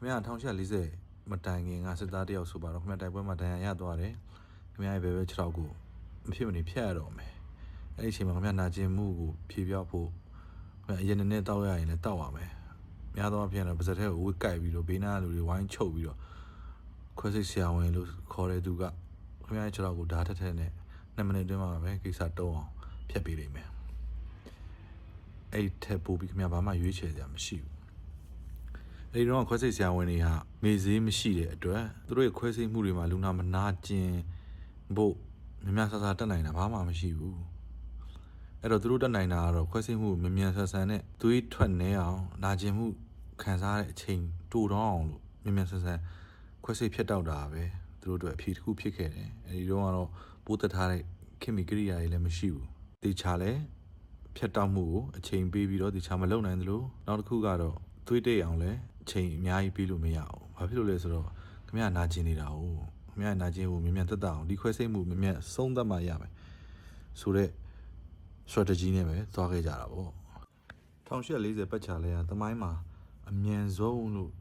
ခင်ဗျာ1840မတိုင်ခင်ကစစ်သားတယောက်ဆိုပါတော့ခင်ဗျာတိုက်ပွဲမှာဒဏ်ရာရသွားတယ်ခင်ဗျာရဲ့ဘယ်ဘဲ6တော့ကိုမဖြစ်မနေဖျက်ရတော့မယ်အဲ့ဒီအချိန်မှာခင်ဗျာနာကျင်မှုကိုဖြေပြောက်ဖို့ခင်ဗျာအရင်နဲ့တောက်ရရင်လည်းတောက်ရမယ်များသောအားဖြင့်တော့ပါဇက်ထဲကိုဝစ်ကြိုက်ပြီးတော့ဘေးနားလူတွေဝိုင်းချုပ်ပြီးတော့ခွဲစိတ်ဆရာဝန်လို့ခေါ်တဲ့သူကခင်ဗျာရဲ့6တော့ကိုဓာတ်ထက်ထက်နဲ့2မိနစ်အတွင်းမှာပဲကိစ္စတုံးအောင်ဖျက်ပေးလိမ့်မယ်အဲ့ဒီထက်ပိုပြီးခင်ဗျာဘာမှရွေးချယ်စရာမရှိဘူး အဲဒီတော့ခွဲစိတ်ဆရာဝန်တွေဟာမေဈေးမရှိတဲ့အတွက်သူတို့ရဲ့ခွဲစိတ်မှုတွေမှာလူနာမနာကျင်ဖို့မြများဆဆတက်နိုင်တာဘာမှမရှိဘူးအဲ့တော့သူတို့တက်နိုင်တာကတော့ခွဲစိတ်မှုမြမြန်ဆဆန်နဲ့သွေးထွက်နေအောင်နာကျင်မှုခံစားတဲ့အချိန်တိုးတော့အောင်လို့မြမြန်ဆဆန်ခွဲစိတ်ဖြစ်တော့တာပဲသူတို့အတွက်အဖြေတစ်ခုဖြစ်ခဲ့တယ်အဲဒီတော့ကတော့ပိုးသက်ထားတဲ့ခင်မီကရိယာတွေလည်းမရှိဘူးတေချာလဲဖြတ်တောက်မှုကိုအချိန်ပေးပြီးတော့ဒီချာမလုံနိုင်သလိုနောက်တစ်ခုကတော့သွေးတိတ်အောင်လဲအ ချိန်အများကြီးပေးလို့မရအောင်ဘာဖြစ်လို့လဲဆိုတော့ခမရနာကျင်နေတာ哦ခမရနာကျင်ကိုမြင်မြန်တက်တာအောင်ဒီခွဲစိတ်မှုမြင်မြန်ဆုံးသက်မှရမယ်ဆိုတော့ strategy နဲ့ပဲသွားခဲ့ကြတာပေါ့1840ပတ်ချာလဲကသမိုင်းမှာအမြန်ဆုံးလို့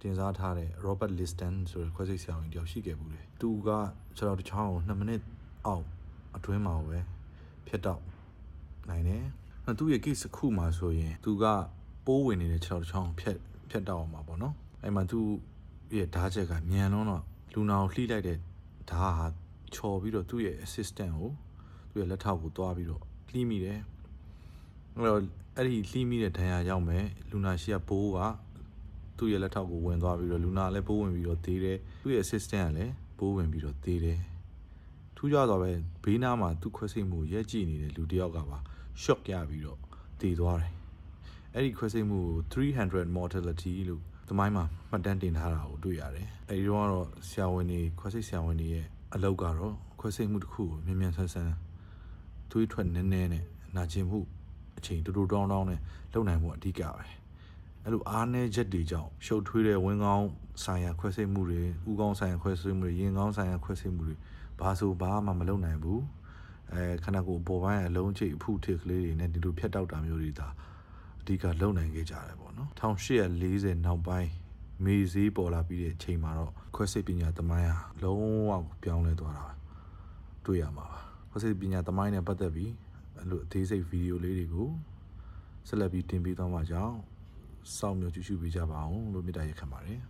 တင်စားထားတဲ့ Robert Liston ဆိုတဲ့ခွဲစိတ်ဆရာဝန်တယောက်ရှိခဲ့ဘူးလေသူကကျွန်တော်တစ်ချောင်းကို2မိနစ်အောက်အတွင်းမှာပဲဖြတ်တော့နိုင်တယ်။အဲ့သူ့ရဲ့ case တစ်ခုမှာဆိုရင်သူကပိုးဝင်နေတဲ့6ချောင်းဖြတ် ဖြတ်တော့အောင်မှာပေါ့နော်။အဲ့မှာသူ့ရဲ့ဓာတ်ချက်ကမြန်လုံးတော့လူနာကိုလှိလိုက်တဲ့ဓာတ်ဟာချော်ပြီးတော့သူ့ရဲ့ assistant ကိုသူ့ရဲ့လက်ထောက်ကိုတွားပြီးတော့လှိမိတယ်။အဲ့တော့အဲ့ဒီလှိမိတဲ့ဒဏ်ရာရောက်မဲ့လူနာရှိကပိုးကသူ့ရဲ့လက်ထောက်ကိုဝင်သွားပြီးတော့လူနာလည်းပိုးဝင်ပြီးတော့သေးတယ်။သူ့ရဲ့ assistant ကလည်းပိုးဝင်ပြီးတော့သေးတယ်။ထူးခြားတော့ပဲဘေးနားမှာသူခွဲစိတ်မှုရက်ကြည့်နေတဲ့လူတစ်ယောက်ကပါ shock ရပြီးတော့တည်သွားတယ်။ အဲ့ဒီခွဲစိတ်မှုကို300 mortality လို့သမိုင်းမှာမှတ်တမ်းတင်ထားတာကိုတွေ့ရတယ်။အဲဒီတော့ကတော့ဆရာဝန်တွေခွဲစိတ်ဆရာဝန်တွေရဲ့အလုပ်ကတော့ခွဲစိတ်မှုတစ်ခုကိုမြန်မြန်ဆန်ဆန်သွေးထွက်နည်းနည်းနဲ့နာကျင်မှုအချိန်တူတူတောင်းတောင်းနဲ့လုပ်နိုင်မှုအဓိကပဲ။အဲ့လိုအားနည်းချက်တွေကြောင့်ရှုပ်ထွေးတဲ့ဝင်းကောင်းဆိုင်ရာခွဲစိတ်မှုတွေဥကောင်းဆိုင်ရာခွဲစိတ်မှုတွေရင်ကောင်းဆိုင်ရာခွဲစိတ်မှုတွေဘာဆိုဘာမှမလုပ်နိုင်ဘူးအဲခန္ဓာကိုယ်ပေါ်ပိုင်းအလုံးချိတ်အဖုထစ်ကလေးတွေနဲ့ဒီလိုဖြတ်တောက်တာမျိုးတွေဒါအ ဓိကလုပ်နိုင်ခဲ့ကြတယ်ပေါ့နော်1840နောက်ပိုင်းမေဈေးပေါ်လာပြီးတဲ့အချိန်မှာတော့ခွဲစိတ်ပညာသမိုင်းဟာလုံးဝပြောင်းလဲသွားတာတွေ့ရမှာပါခွဲစိတ်ပညာသမိုင်းနဲ့ပတ်သက်ပြီးအဲ့လိုအသေးစိတ်ဗီဒီယိုလေးတွေကိုဆက်လက်ပြီးတင်ပေးသွားမှာကြောင်းစောင့်မျှော်ကြည့်ရှုပေးကြပါအောင်လို့မေတ္တာရက်ခံပါတယ်